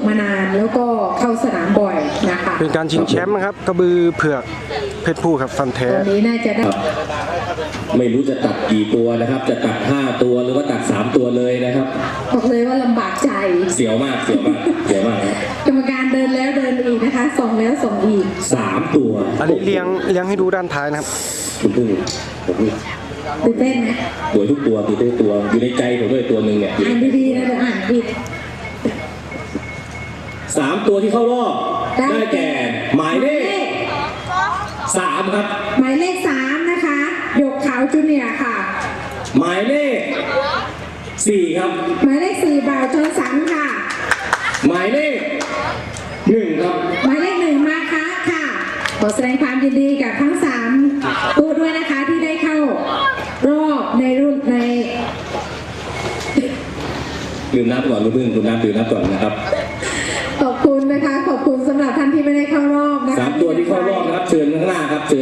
กมานานแล้วก็เข้าสนามบ่อยนะคะเป็นการชิงแชมป์นะครับกระบือเผือกเพชรผู้ครับฟันแท้ตอนนี้น่าจะได้ครับไม่รู้จะตัดกี่ตัวนะครับ จะตัด 5 ตัวหรือว่าตัด 3 ตัวเลยนะครับบอกเลยว่าลำบากใจเสียวมากเสียวมากเสียวมากครับกรรมการเดินแล้วเดินอีกนะคะส่องแล้วส่องอีกสามตัวอันนี้เลี้ยงเลี้ยงให้ดูด้านท้ายนะครับคุณพึ่งผมพึ่งตื่นเต้นไหมตัวทุกตัวตัวทุกตัวอยู่ในใจผมด้วยตัวหนึ่งเนี่ยอ่านดีๆนะเดี๋ยวอ่านผิด สามตัวที่เข้ารอบได้ได้แก่ หมายเลเลขขสามครับ หมายเลขสามนะคะหยกขาวจูเนียร์ค่ะ หมายเลขสี่ครับ หมายเลขสี่บ่าวจอสันค่ะ หมายเลขหนึ่งครับ หมายเลขหนึ่งมาคะค่ะ ขอแสดงความยินดีกับทั้งสามตัวด้วยนะคะที่ได้เข้ารอบในรุ่นในลืมนับก่อนคุณพึ่งคุณนับลืมนับก่อนนะครับ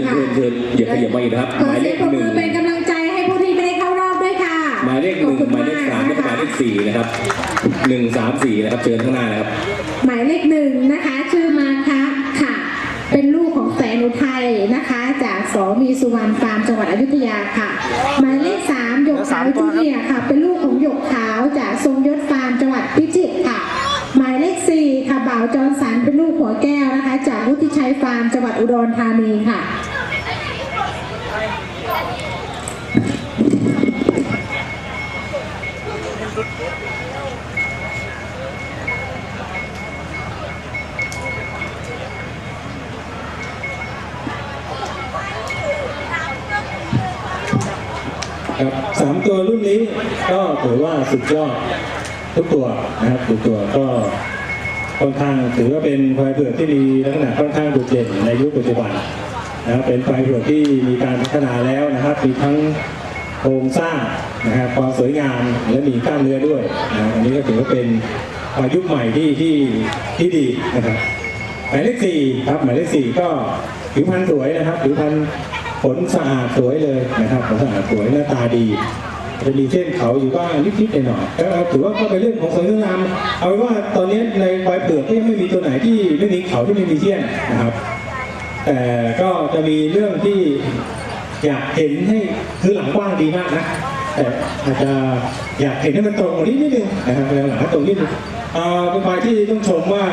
หน้าครับเชิญเชิญเชิญอย่าขยับมาอีกนะครับ ขหอมายเสีเลยงขปรบหนึ่มืงอเป็นกำลังใจให้ผู้ที่ไม่ได้เข้ารอบด้วยค่ะหมายเลขหขอบนึ่งคุณหมายเลขสามกและก็หมายเลขสี่นะครับหนึ่งสามสี่นะครับ เชิญข้างหน้านะครับ หมายเลขหนึ่งนะคะ ชื่อมาคะค่ะ เป็นลูกของแสนอุทัยนะคะ จากสมีสุวรรณฟาร์มจังหวัดอยุธยาค่ะ หมายเลขสามหยกขาวจูเนียร์ค่ะ เป็นลูกของหยกขาวจากทรงยศฟาร์มจังหวัดพิจิตรค่ะ หมายเลขสี่ค่ะบ่าวจอร์นสันเป็นลูกหัวแก้วนะคะ จากวุฒิชัยฟาร์มจังหวัดอุดรธานีค่ะ ครับสามตัวรุ่นนี้ก็ถือว่าสุดยอดทุกตัวนะครับทุกตัวก็ค่อนข้างถือว่าเป็นควายเผือกที่มีลักษณะค่อนข้างโดดเด่นในยุคปัจจุบันนะครับเป็นควายเผือกที่มีการพัฒนาแล้วนะครับมีทั้ง โครงสร้างนะครับความสวยงามและมีกล้ามเนื้อด้วยนะอันนี้ก็ถือว่าเป็นควายุใหม่ที่ที่ที่ดีนะครับหมายเลขสี่ครับหมายเลขสี่ก็ผิวพรรณสวยนะครับผิวพรรณขนสะอาดสวยเลยนะครับขนสะอาดสวยหน้าตาดีจะมีเส้นเขาอยู่บ้างนิดๆหน่อยๆแล้วถือว่าก็เป็นเรื่องของสวยงามเอาเป็นว่าตอนนี้ในควายเผือกก็ยังไม่มีตัวไหนที่ไม่มีเขาที่ไม่มีเส้นนะครับ แต่ก็จะมีเรื่องที่ อยากเห็นให้คือหลังกว้างดีมากนะแต่อาจจะอยากเห็นให้มันตรงกว่านี้นิดนึงนะครับหลังตรงนิดนึงเอ่อเป็นควายที่ต้องชมว่า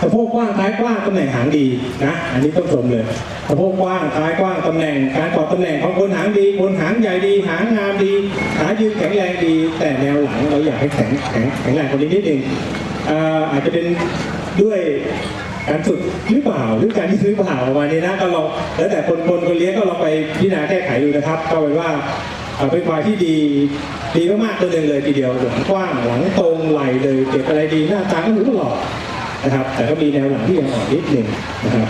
สะโพกกว้างท้ายกว้างตำแหน่งหางดีนะอันนี้ต้องชมเลยสะโพกกว้างท้ายกว้างตำแหน่ง การกอดตำแหน่งของคนหางดีคนหางใหญ่ดี หางงามดีขายืนแข็งแรงดี แต่แนวหลังเราอยากให้แข็งแข็งแข็งแรงกว่านี้นิดนึงอ่าอาจจะเป็นด้วย การฝึกหรือเปล่าหรือการที่หรือเปล่าประมาณนี้นะก็ลองแล้วแต่คนคนคนเลี้ยงก็ลองไปพิจารณาแก้ไขดูนะครับ ก็เป็นว่าเป็นควายที่ดีดีมากๆตัวหนึ่งเลยทีเดียวหลังกว้างหลังตรงไหลเลยเก็บอะไรดีหน้าตาก็รู้ตลอดนะครับ แต่ก็มีแนวหลังที่ยังอ่อนนิดหนึ่งนะครับ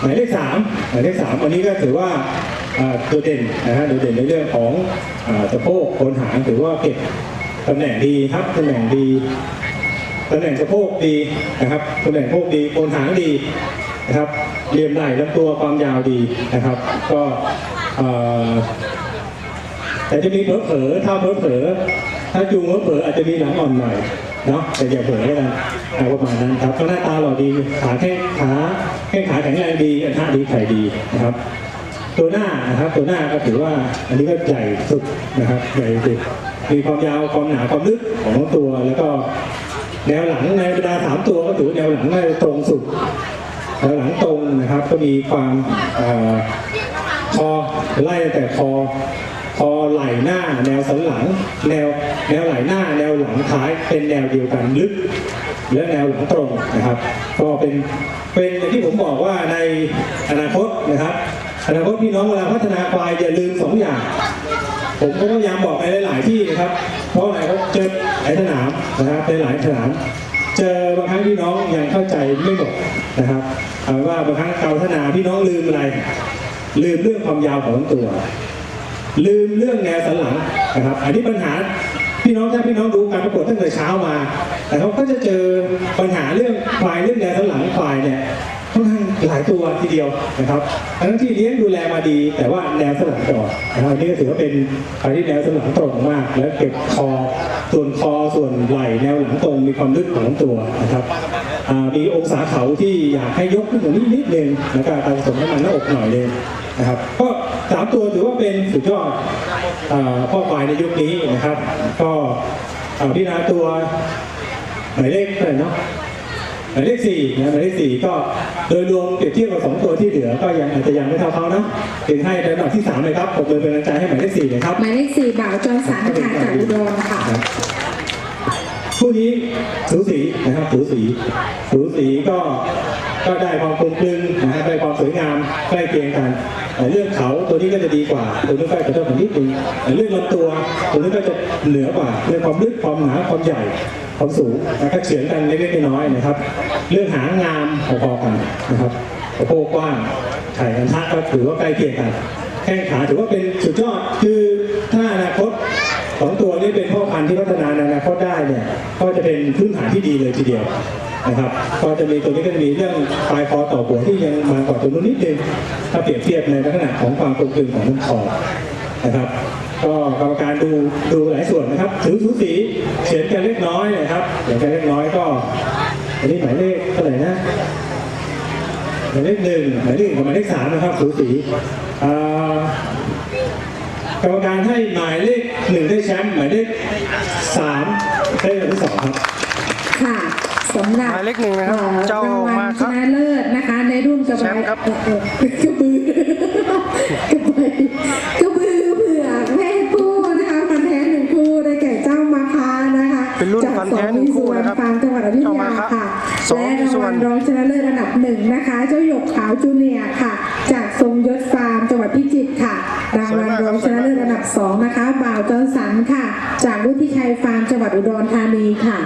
หมายเลขสามหมายเลขสามอันนี้ก็ถือว่าโดดเด่นนะฮะโดดเด่นในเรื่องของสะโพกโคนหางถือว่าเก็บตำแหน่งดีครับตำแหน่งดี ตำแหน่งสะโพกดีนะครับตำแหน่งโพกดีโคนหางดีนะครับเหลี่ยมไหล่ลำตัวความยาวดีนะครับ ก็แต่จะมีเผลอๆถ้าเผลอๆถ้าจูงเผลอๆอาจจะมีหลังอ่อนหน่อยเนาะแต่อย่าเผลอแล้วกันประมาณนั้นครับก็หน้าตาหล่อดีขาแข้งขาแข้งขาแข็งแรงดีอันท่าดีไข่ดีนะครับ ตัวหน้านะครับ ตัวหน้าก็ถือว่าอันนี้ก็ใหญ่สุดนะครับใหญ่สุดมีความยาวความหนาความลึกของตัวแล้วก็ แนวหลังในบรรดาสามตัวก็ถือแนวหลังน่าจะตรงสุดแนวหลังตรงนะครับ ก็มีความอคอไล่แต่คอคอไหล่หน้า แนวสันหลัง แนวแนวไหล่หน้า แนวหลังท้าย เป็นแนวเดียวกันลึกและแนวหลังตรงนะครับ ก็เป็นเป็นอย่างที่ผมบอกว่าในอนาคตนะครับอนาคตพี่น้องเวลาพัฒนาควายอย่าลืมสองอย่าง ผมก็พยายามบอกในหลายๆที่นะครับ เพราะอะไรก็เจอหลายสนามนะครับในหลายสนาม เจอบางครั้งพี่น้องยังเข้าใจไม่หมดนะครับเอาว่าบางครั้งการพัฒนาพี่น้องลืมอะไร ลืมเรื่องความยาวของตัว ลืมเรื่องแนวสันหลังนะครับ อันนี้ปัญหาพี่น้องถ้าพี่น้องดูการประกวดตั้งแต่เช้ามา แต่เขาก็จะเจอปัญหาเรื่องควายเรื่องแนวสันหลังควายเนี่ย หลายตัวทีเดียวนะครับทั้งที่เลี้ยงดูแลมาดี แต่ว่าแนวสลังจอดนะครับนี่ก็ถือว่าเป็นควายที่แนวสลังตรงมาก แล้วเก็บคอส่วนคอส่วนไหล่แนวหลังตรงมีความลึกของตัวนะครับมีองศาเขาที่อยากให้ยกขึ้นกว่านี้นิดนึงแล้วก็การผสมน้ำมันหน้าอกหน่อยนึงนะครับก็สามตัวถือว่าเป็นสุดยอดอ่าพ่อควายในยุคนี้นะครับ ก็พิจารณาตัวหมายเลขเท่าไหร่เนาะ หมายเลขสี่นะหมายเลขสี่ก็โดยรวมเปรียบเทียบกับสองตัวที่เหลือก็ยังอาจจะยังไม่เท่าเขานะถึงให้ระดับที่สามเลยครับผมเลยเป็นกำลังใจให้หมายเลขสี่เลยครับหมายเลขสี่บ่าวจอสันค่ะจากอุดรค่ะคู่นี้สูสีนะครับสูสีสูสีก็ก็ได้ความกลมกลืนนะครับได้ความสวยงามใกล้เคียงกันแต่เรื่องเขาตัวนี้ก็จะดีกว่า ตัวนี้ก็จะเท่ากันนิดนึงแต่เรื่องลำตัว ตัวนี้ก็จะเหนือกว่าเรื่องความลึกความหนาความใหญ่ ความสูงนะครับเฉือนกันเล็กๆน้อยๆนะครับ เรื่องหางงามพอๆกันนะครับสะโพกกว้างไข่กันทะก็ถือว่าใกล้เคียงกันแข้งขาถือว่าเป็นสุดยอดคือถ้าอนาคตสองตัวนี้เป็นพ่อพันธุ์ที่พัฒนาในอนาคตได้เนี่ยก็จะเป็นพื้นฐานที่ดีเลยทีเดียวนะครับก็จะมีตัวนี้ก็จะมีเรื่องปลายคอต่อหัวที่ยังมากกว่าตัวนู้นนิดนึงถ้าเปรียบเทียบในลักษณะของความกลมกลืนของลำคอนะครับ ก็กรรมการดูดูหลายส่วนนะครับถือสูสีเฉียนกันเล็กน้อยนะครับเฉียนกันเล็กน้อยก็อันนี้หมายเลขเท่าไหร่นะหมายเลขหนึ่งหมายเลขหนึ่งกับหมายเลขสามนะครับสูสีอ่ากรรมการให้หมายเลขหนึ่งได้แชมป์หมายเลขสามได้อันดับที่สองครับค่ะสำหรับหมายเลขหนึ่งนะครับอ่อเจ้ารางวัมาลคชรับนะเลิศนะคะในรุ่นกระแชบะมป์ครับเออเออกระบือ เป็นรุ่นจากฟันแท้หนึ่งคู่นะครับฟาร์มจังหวัดอยุธเจ้ามายาคะค่ะสองและมีรางส่ววันลรองชนะเลิศอันดับหนึ่งนะคะ เจ้าหยกขาวจูเนียร์ค่ะ จากทรงยศฟาร์มจังหวัดพิจิตรค่ะรางวัลรองชนะเลิศอันดับสองนะคะบ่าวจอร์นสันค่ะ จากวุฒิชัยฟาร์มจังหวัดอุดรธานีค่ะ